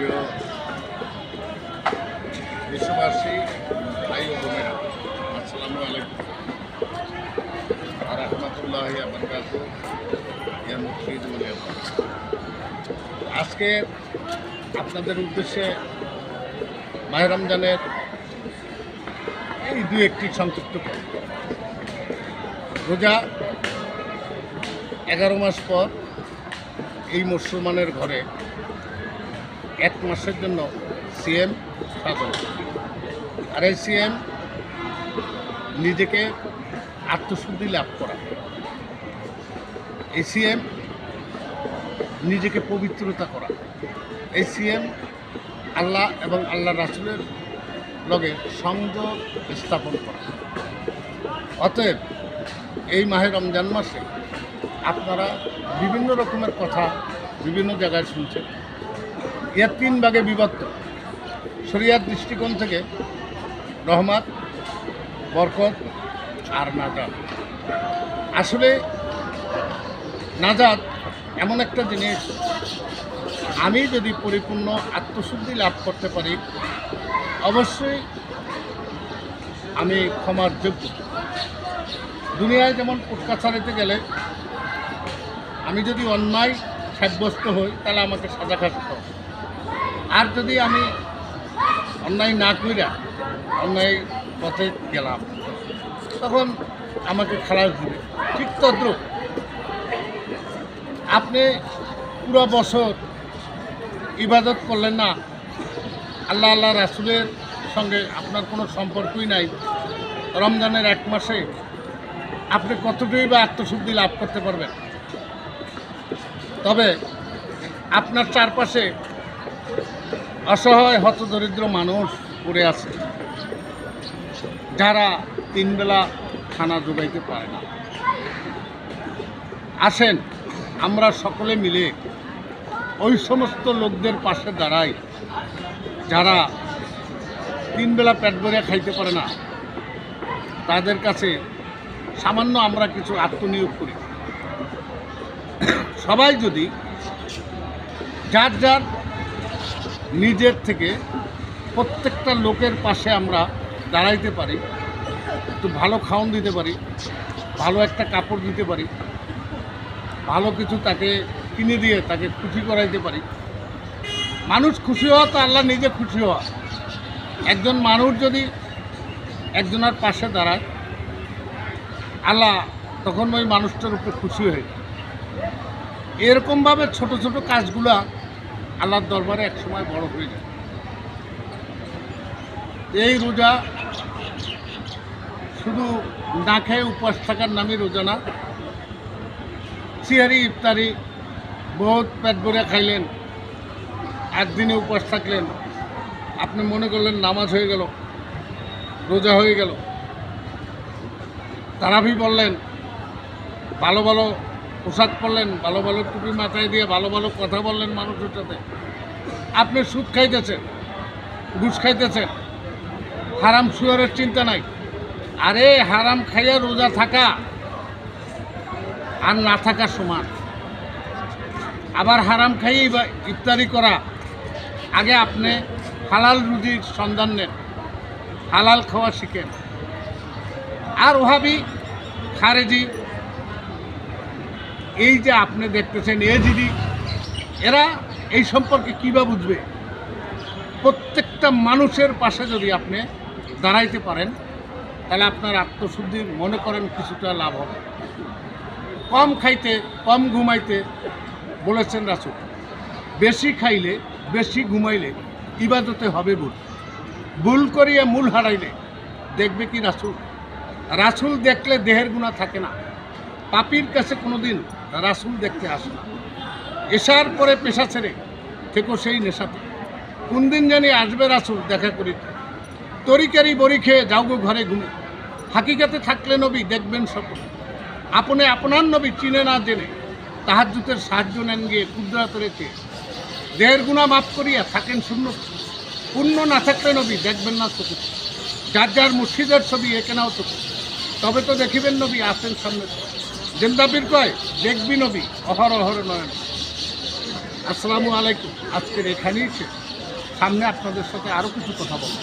প্রিয় ভাই ও বোনেরা, আসসালামু আলাইকুম। রহমতুল্লাহ আজকে আপনাদের উদ্দেশ্যে মাহে রমজানের এই দু একটি সংক্ষিপ্ত রোজা এগারো মাস পর এই মুসলমানের ঘরে এক মাসের জন্য সিএম সাধন। আর এই সিএম নিজেকে আত্মশুদ্ধি লাভ করা। এই সিএম নিজেকে পবিত্রতা করা। এই সিএম আল্লাহ এবং আল্লাহ রাসুলের লগে সংযোগ স্থাপন করা। অতএব এই মাহে রমজান মাসে আপনারা বিভিন্ন রকমের কথা বিভিন্ন জায়গায় শুনছেন। এর তিন ভাগে বিভক্ত। শরিয়ার দৃষ্টিকোণ থেকে রহমত, বরকত আর নাজাদ আসলে নাজাদ এমন একটা জিনিস, আমি যদি পরিপূর্ণ আত্মশুদ্ধি লাভ করতে পারি, অবশ্যই আমি ক্ষমার যোগ্য। দুনিয়ায় যেমন পুটকাছাড়িতে গেলে, আমি যদি অন্যায় সাব্যস্ত হই, তাহলে আমাকে সাজা খাটতে হবে। আর যদি আমি অন্যায় না কইরা অন্যায় পথে গেলাম, তখন আমাকে খালাস দিবে। ঠিক তদ্রুপ। আপনি পুরো বছর ইবাদত করলেন না, আল্লাহ আল্লাহ রাসুলের সঙ্গে আপনার কোনো সম্পর্কই নাই। রমজানের এক মাসে আপনি কতটুকুই বা আত্মশুদ্ধি লাভ করতে পারবেন? তবে আপনার চারপাশে অসহায়, হতদরিদ্র মানুষ পড়ে আছে। যারা তিনবেলা খানা জোগাইতে পারে না। আসেন, আমরা সকলে মিলে ওই সমস্ত লোকদের পাশে দাঁড়াই, যারা তিনবেলা পেট ভরিয়া খাইতে পারে না। তাদের কাছে সামান্য আমরা কিছু আত্মনিয়োগ করি। সবাই যদি যার যার নিজের থেকে প্রত্যেকটা লোকের পাশে আমরা দাঁড়াইতে পারি, একটু ভালো খাওন দিতে পারি, ভালো একটা কাপড় দিতে পারি, ভালো কিছু তাকে কিনে দিয়ে তাকে খুশি করাইতে পারি মানুষ খুশি হওয়া তো আল্লাহ নিজে খুশি হওয়া একজন মানুষ যদি একজনের পাশে দাঁড়ায়, আল্লাহ তখন ওই মানুষটার উপরে খুশি হয়ে। এরকমভাবে ছোট ছোট কাজগুলা আল্লাহর দরবারে একসময় বড় হয়ে যায়। এই রোজা শুধু না খেয়ে উপবাস থাকার নামই রোজা না, সিহারি, ইফতারি, বহুত পেট ভরে খাইলেন, একদিনে উপবাস থাকলেন, আপনি মনে করলেন নামাজ হয়ে গেল, রোজা হয়ে গেল। তারাভি বললেন, ভালো ভালো পোশাক পরলেন, ভালো ভালো টুপি মাথায় দিয়ে ভালো ভালো কথা বললেন মানুষের সাথে। আপনি সুদ খাইতেছেন, ঘুষ খাইতেছেন। হারাম শুয়ারের চিন্তা নাই। আরে, হারাম খাইয়া রোজা থাকা আর না থাকা সমান। আবার হারাম খাইয়েই বা ইফতারি করা। আগে আপনি হালাল রুজির সন্ধান নেন, হালাল খাওয়া শিখেন। আর ওহাবি খারেজি এই যে আপনি দেখতেছেন এজিডি এরা এই সম্পর্কে কী বা বুঝবে? প্রত্যেকটা মানুষের পাশে যদি আপনি দাঁড়াইতে পারেন, তাহলে আপনার আত্মশুদ্ধি মনে করেন কিছুটা লাভ হবে। কম খাইতে, কম ঘুমাইতে বলেছেন রাসুল। বেশি খাইলে, বেশি ঘুমাইলে ইবাদতে হবে ভুল। ভুল করিয়া মূল হারাইলে দেখবে কি রাসুল? রাসুল দেখলে দেহের গুণা থাকে না। পাপির কাছে কোনোদিন রাসুল দেখতে আসে এসার পরে পেশা ছেড়ে থেকো সেই নেশাতে। কোন দিন জানি আসবে রাসুল, দেখা করিতে তরিকারি বড়ি খেয়ে যাও গো ঘরে ঘুমে। হাকিকাতে থাকলে নবী দেখবেন সকল। আপনি আপনার নবী চিনে না জেনে তাহাজ্জুতের সাহায্য নেন গিয়ে কুদরাত রেখে। দেহের গুণা মাফ করিয়া থাকেন শূন্য পুণ্য না থাকলে নবী দেখবেন না চোখে যার যার মুর্শিদের ছবি এঁকে নাও চোখে তবে তো দেখিবেন নবী আসেন সামনে। জেন্দাবির কয়, দেখবি নবী, অহর অহর নয়ন। আসসালামু আলাইকুম। আজকের এখানেই সামনে আপনাদের সাথে আরও কিছু কথা বলব।